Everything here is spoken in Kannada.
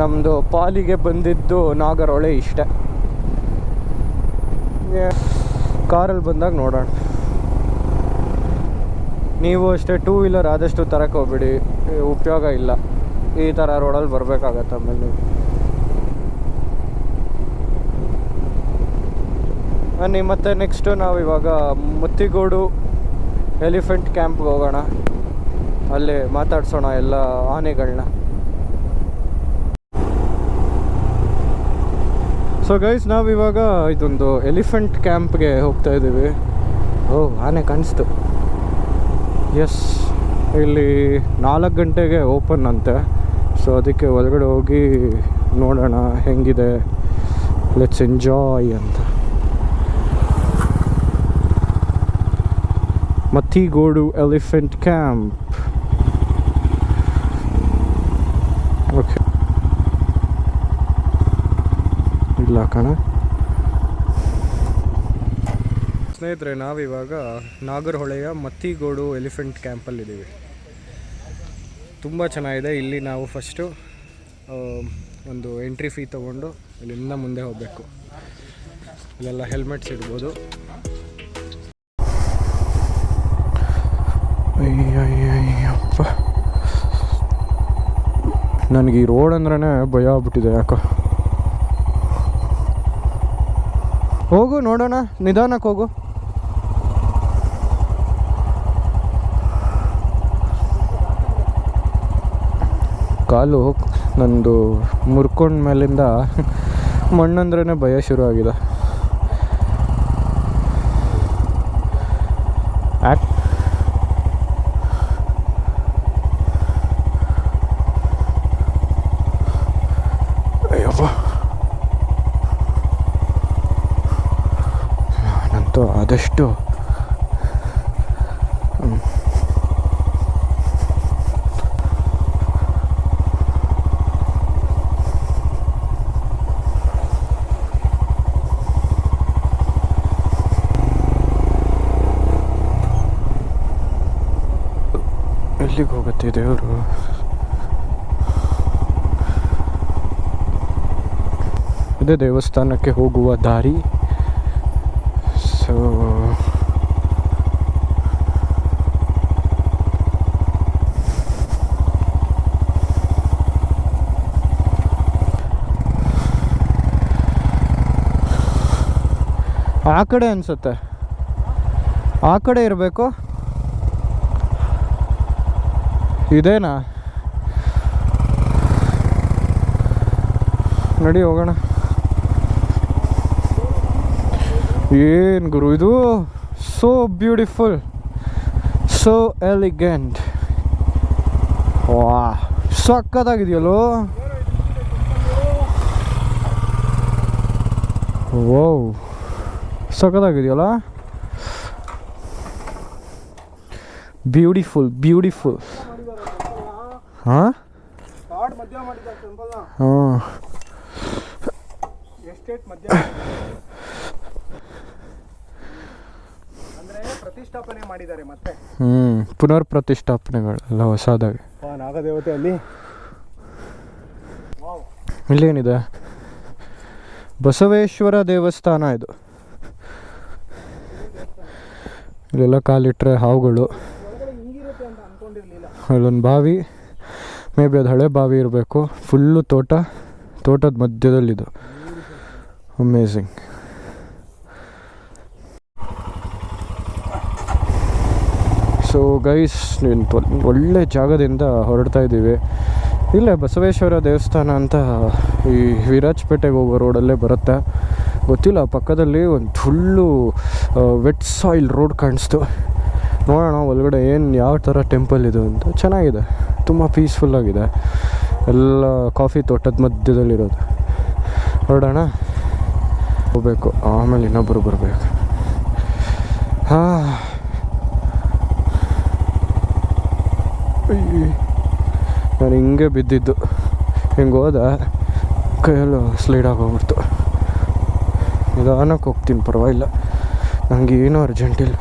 ನಮ್ಮದು ಪಾಲಿಗೆ ಬಂದಿದ್ದು ನಾಗರಹೊಳೆ ಇಷ್ಟೇ. ಕಾರಲ್ಲಿ ಬಂದಾಗ ನೋಡೋಣ. ನೀವು ಅಷ್ಟೇ ಟೂ ವೀಲರ್ ಆದಷ್ಟು ತರಕ್ಕೆ ಹೋಗ್ಬಿಡಿ. ಉಪಯೋಗ ಇಲ್ಲ. ಈ ಥರ ರೋಡಲ್ಲಿ ಬರಬೇಕಾಗತ್ತೆ ಆಮೇಲೆ ನೀವು. ಬನ್ನಿ, ಮತ್ತೆ ನೆಕ್ಸ್ಟು ನಾವು ಇವಾಗ ಮುತ್ತಿಗೋಡು ಎಲಿಫೆಂಟ್ ಕ್ಯಾಂಪ್ಗೆ ಹೋಗೋಣ. ಅಲ್ಲಿ ಮಾತಾಡ್ಸೋಣ ಎಲ್ಲ ಆನೆಗಳನ್ನ ಸೊ ಗೈಸ್ ನಾವಿವಾಗ ಇದೊಂದು ಎಲಿಫೆಂಟ್ ಕ್ಯಾಂಪ್ಗೆ ಹೋಗ್ತಾ ಇದ್ದೀವಿ. ಓ, ಆನೆ ಕಾಣಿಸ್ತು. ಎಸ್ ಇಲ್ಲಿ ನಾಲ್ಕು ಗಂಟೆಗೆ ಓಪನ್ ಅಂತೆ. ಸೊ ಅದಕ್ಕೆ ಒಳಗಡೆ ಹೋಗಿ ನೋಡೋಣ ಹೆಂಗಿದೆ. ಲೆಟ್ಸ್ ಎಂಜಾಯ್ ಅಂತ. ಮತ್ತಿಗೋಡು ಎಲಿಫೆಂಟ್ ಕ್ಯಾಂಪ್ ಓಕೆ ಇಲ್ಲ ಕಣ. ಸ್ನೇಹಿತರೆ ನಾವಿವಾಗ ನಾಗರಹೊಳೆಯ ಮತ್ತಿಗೋಡು ಎಲಿಫೆಂಟ್ ಕ್ಯಾಂಪಲ್ಲಿದ್ದೀವಿ. ತುಂಬ ಚೆನ್ನಾಗಿದೆ. ಇಲ್ಲಿ ನಾವು ಫಸ್ಟು ಒಂದು ಎಂಟ್ರಿ ಫೀ ತೊಗೊಂಡು ಇಲ್ಲಿಂದ ಮುಂದೆ ಹೋಗಬೇಕು. ಇಲ್ಲೆಲ್ಲ ಹೆಲ್ಮೆಟ್ಸ್ ಇಡ್ಬೋದು. ಅಯ್ಯಪ್ಪ ನನಗೆ ಈ ರೋಡ್ ಅಂದ್ರೆ ಭಯ ಆಗ್ಬಿಟ್ಟಿದೆ ಯಾಕೋ. ಹೋಗು ನೋಡೋಣ. ನಿಧಾನಕ್ಕೆ ಹೋಗು. ಕಾಲು ನಂದು ಮುರ್ಕೊಂಡ ಮೇಲಿಂದ ಮಣ್ಣಂದ್ರೇ ಭಯ ಶುರು ಆಗಿದೆ ಆದಷ್ಟು. ಎಲ್ಲಿಗೆ ಹೋಗುತ್ತೆ ದೇವರು ಇದೇ ದೇವಸ್ಥಾನಕ್ಕೆ ಹೋಗುವ ದಾರಿ ಸೊ ಆ ಕಡೆ ಅನ್ಸುತ್ತೆ. ಆ ಕಡೆ ಇರಬೇಕು. ಇದೇನಾ? ನಡಿ ಹೋಗೋಣ. ಏನು ಗುರು, ಇದು ಸೋ ಬ್ಯೂಟಿಫುಲ್ ಸೋ ಎಲಿಗೆಂಟ್ ವಾ ಸಕ್ಕದಾಗಿದೆಯಲ್ಲೋ ಓ ಸಕ್ಕತ್ತಾಗಿದೆಯಲ್ಲ ಬ್ಯೂಟಿಫುಲ್ ಬ್ಯೂಟಿಫುಲ್ ಹಾಂ? ಹಾಂ. ಪ್ರತಿಷ್ಠಾಪನೆ ಮಾಡಿದ್ದಾರೆ ಮತ್ತೆ. ಹ್ಞೂ ಪುನರ್ ಪ್ರತಿಷ್ಠಾಪನೆಗಳೆಲ್ಲ ಹೊಸದಾಗಿ. ನಾಗದೇವತೆ ಅಲ್ಲಿ ಇಲ್ಲೇನಿದೆ? ಬಸವೇಶ್ವರ ದೇವಸ್ಥಾನ ಇದು. ಇಲ್ಲೆಲ್ಲ ಕಾಲಿಟ್ಟರೆ ಹಾವುಗಳು. ಅಲ್ಲೊಂದು ಬಾವಿ, ಮೇ ಬಿ ಅದು ಹಳೆ ಬಾವಿ ಇರಬೇಕು. ಫುಲ್ಲು ತೋಟ, ತೋಟದ ಮಧ್ಯದಲ್ಲಿದು. ಅಮೇಝಿಂಗ್ ಸೊ ಗೈಸ್ ಒಳ್ಳೆ ಜಾಗದಿಂದ ಹೊರಡ್ತಾ ಇದ್ದೀವಿ ಇಲ್ಲೇ ಬಸವೇಶ್ವರ ದೇವಸ್ಥಾನ ಅಂತ ಈ ವಿರಾಜಪೇಟೆಗೆ ಹೋಗೋ ರೋಡಲ್ಲೇ ಬರುತ್ತೆ. ಗೊತ್ತಿಲ್ಲ ಪಕ್ಕದಲ್ಲಿ ಒಂದು ಫುಲ್ಲು ವೆಟ್ ಸಾಯಿಲ್ ರೋಡ್ ಕಾಣಿಸ್ತು. ನೋಡೋಣ ಒಳಗಡೆ ಏನು ಯಾವ ಥರ ಟೆಂಪಲ್ ಇದು ಅಂತ. ಚೆನ್ನಾಗಿದೆ. ತುಂಬ ಪೀಸ್ಫುಲ್ಲಾಗಿದೆ ಎಲ್ಲ ಕಾಫಿ ತೋಟದ ಮಧ್ಯದಲ್ಲಿರೋದು. ನೋಡೋಣ. ಹೋಗಬೇಕು. ಆಮೇಲೆ ಇನ್ನೊಬ್ಬರು ಬರಬೇಕು. ಹಾಂ. ನಾನು ಹಿಂಗೆ ಬಿದ್ದಿದ್ದು. ಹಿಂಗೆ ಹೋದ, ಕೈಯಲ್ಲೂ ಸ್ಲೈಡ್ ಆಗೋಗ್ಬಿಡ್ತು. ನಿಧಾನಕ್ಕೆ ಹೋಗ್ತೀನಿ, ಪರವಾಗಿಲ್ಲ. ನನಗೆ ಏನು ಅರ್ಜೆಂಟ್ ಇಲ್ಲ.